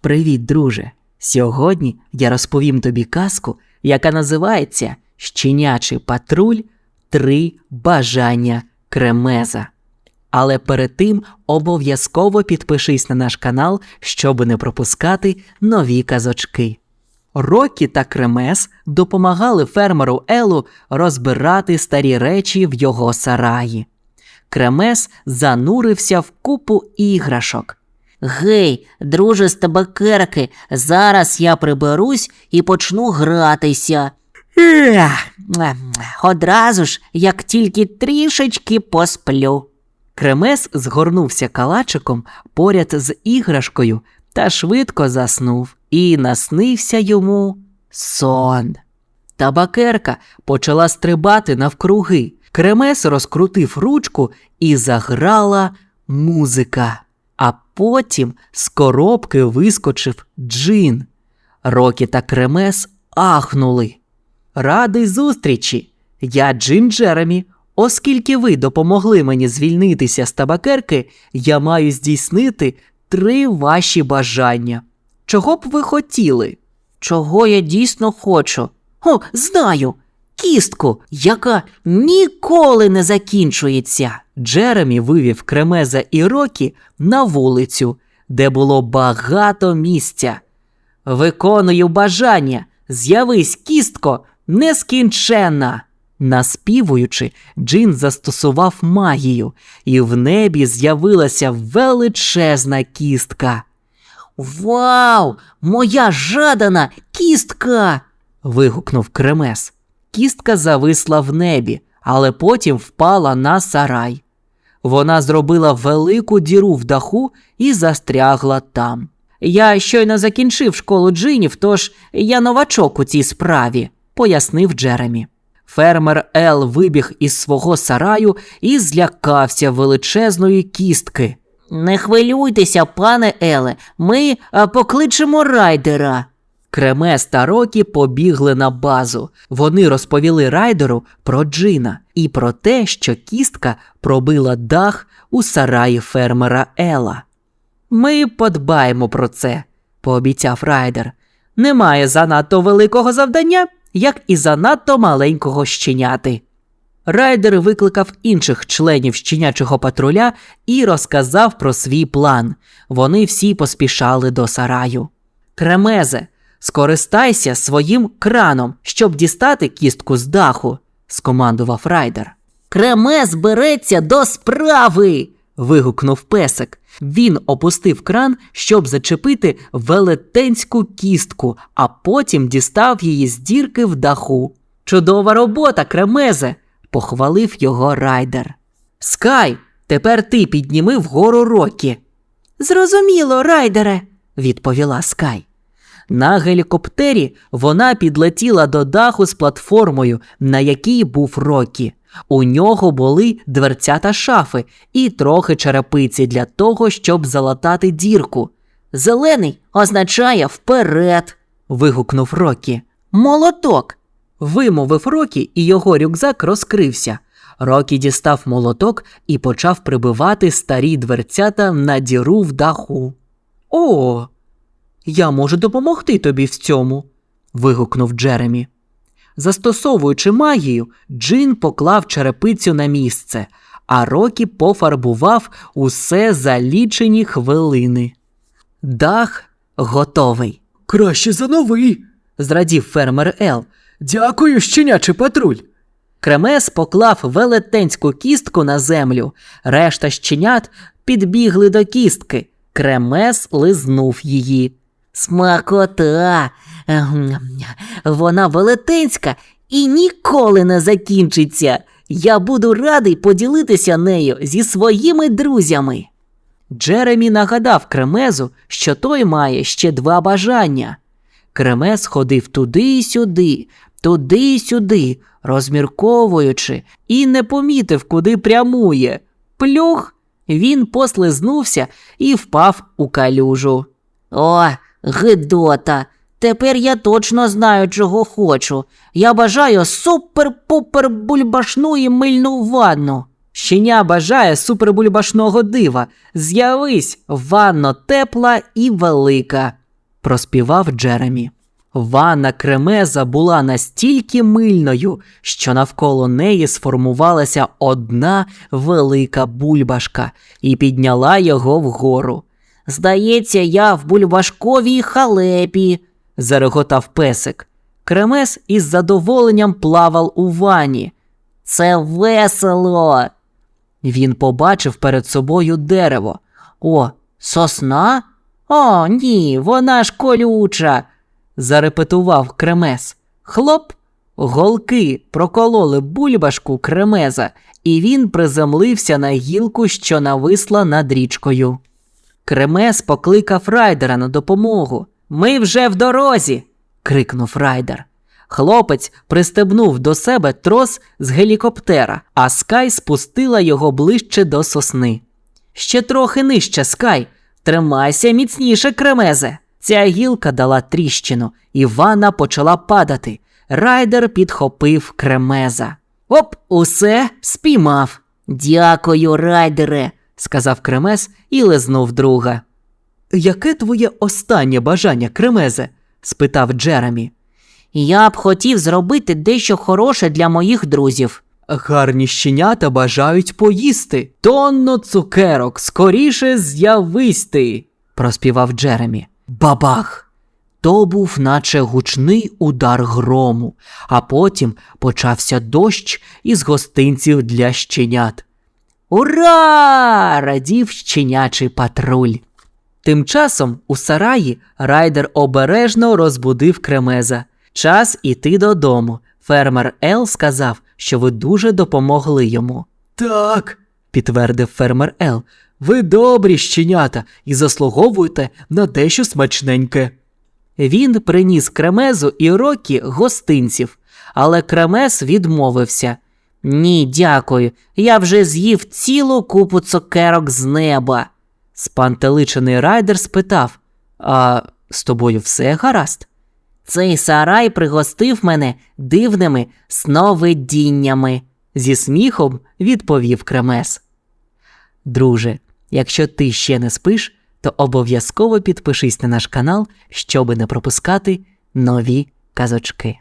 Привіт, друже! Сьогодні я розповім тобі казку, яка називається Щенячий патруль Три бажання кремеза. Але перед тим обов'язково підпишись на наш канал, щоб не пропускати нові казочки. Рокі та Кремес допомагали фермеру Елу розбирати старі речі в його сараї. Кремес занурився в купу іграшок. Гей, друже з табакерки, зараз я приберусь і почну гратися. Одразу ж, як тільки трішечки посплю. Кремес згорнувся калачиком поряд з іграшкою та швидко заснув, і наснився йому сон. Табакерка почала стрибати навкруги. Кремес розкрутив ручку і заграла музика. А потім з коробки вискочив джин. Рокі та Кремес ахнули. Радий зустрічі! Я Джин Джеремі. Оскільки ви допомогли мені звільнитися з табакерки, я маю здійснити три ваші бажання. Чого б ви хотіли? Чого я дійсно хочу? О, знаю! Кістку, яка ніколи не закінчується. Джеремі вивів Кремеза і Рокі на вулицю, де було багато місця. Виконую бажання, з'явись кістко нескінченна. Наспівуючи, Джин застосував магію, і в небі з'явилася величезна кістка. Вау! Моя жадана кістка! вигукнув Кремес. Кістка зависла в небі, але потім впала на сарай. Вона зробила велику діру в даху і застрягла там. Я щойно закінчив школу джинів, тож я новачок у цій справі, пояснив Джеремі. Фермер Ел вибіг із свого сараю і злякався величезної кістки. Не хвилюйтеся, пане Еле, ми покличемо райдера. Кремес та Рокі побігли на базу. Вони розповіли райдеру про Джина і про те, що кістка пробила дах у сараї фермера Ела. Ми подбаємо про це, пообіцяв райдер. Немає занадто великого завдання, як і занадто маленького щеняти. Райдер викликав інших членів щенячого патруля і розказав про свій план. Вони всі поспішали до сараю. Кремезе, скористайся своїм краном, щоб дістати кістку з даху, скомандував райдер. Кремес береться до справи. вигукнув песик. Він опустив кран, щоб зачепити велетенську кістку, а потім дістав її з дірки в даху. Чудова робота, кремезе, похвалив його райдер. Скай, тепер ти підніми вгору рокі. Зрозуміло, райдере, відповіла Скай. На гелікоптері вона підлетіла до даху з платформою, на якій був Рокі. У нього були дверцята шафи і трохи черепиці для того, щоб залатати дірку. Зелений означає вперед. вигукнув Рокі. Молоток. Вимовив Рокі, і його рюкзак розкрився. Рокі дістав молоток і почав прибивати старі дверцята на діру в даху. О, я можу допомогти тобі в цьому. вигукнув Джеремі. Застосовуючи магію, Джин поклав черепицю на місце, а Рокі пофарбував усе за лічені хвилини. Дах готовий. Краще за новий, зрадів фермер Ел. Дякую, щенячий патруль. Кремес поклав велетенську кістку на землю. Решта щенят підбігли до кістки. Кремес лизнув її. Смакота. Ем, Вона велетенська і ніколи не закінчиться. Я буду радий поділитися нею зі своїми друзями. Джеремі нагадав Кремезу, що той має ще два бажання. Кремез ходив туди й сюди, туди й сюди, розмірковуючи, і не помітив, куди прямує. Плюх, він послизнувся і впав у калюжу. О, гидота. Тепер я точно знаю, чого хочу. Я бажаю супер-пупер бульбашну і мильну ванну. Щеня бажає супербульбашного дива. З'явись, ванно тепла і велика. проспівав Джеремі. Ванна кремеза була настільки мильною, що навколо неї сформувалася одна велика бульбашка і підняла його вгору. Здається, я в бульбашковій халепі. Зареготав песик. Кремес із задоволенням плавав у ванні. Це весело. Він побачив перед собою дерево. О, сосна? О, ні, вона ж колюча. зарепетував кремес. Хлоп! Голки прокололи бульбашку кремеза, і він приземлився на гілку, що нависла над річкою. Кремес покликав райдера на допомогу. Ми вже в дорозі. крикнув райдер. Хлопець пристебнув до себе трос з гелікоптера, а Скай спустила його ближче до сосни. Ще трохи нижче, Скай. Тримайся міцніше, кремезе. Ця гілка дала тріщину, і ванна почала падати. Райдер підхопив кремеза. Оп, усе спіймав, Дякую, райдере. Сказав кремез і лизнув друга. Яке твоє останнє бажання, кремезе? спитав Джеремі. Я б хотів зробити дещо хороше для моїх друзів. Гарні щенята бажають поїсти. Тонно цукерок, скоріше з'явись ти, проспівав Джеремі. Бабах! То був наче гучний удар грому, а потім почався дощ із гостинців для щенят. Ура! радів щенячий патруль. Тим часом у сараї райдер обережно розбудив кремеза. Час іти додому. Фермер Ел сказав, що ви дуже допомогли йому. Так, підтвердив фермер Ел. Ви добрі щенята і заслуговуєте на дещо смачненьке. Він приніс кремезу і рокі гостинців, але кремез відмовився. Ні, дякую. Я вже з'їв цілу купу цукерок з неба. Спантеличений райдер спитав: А з тобою все гаразд? Цей сарай пригостив мене дивними сновидіннями. Зі сміхом відповів кремес. Друже, якщо ти ще не спиш, то обов'язково підпишись на наш канал, щоби не пропускати нові казочки.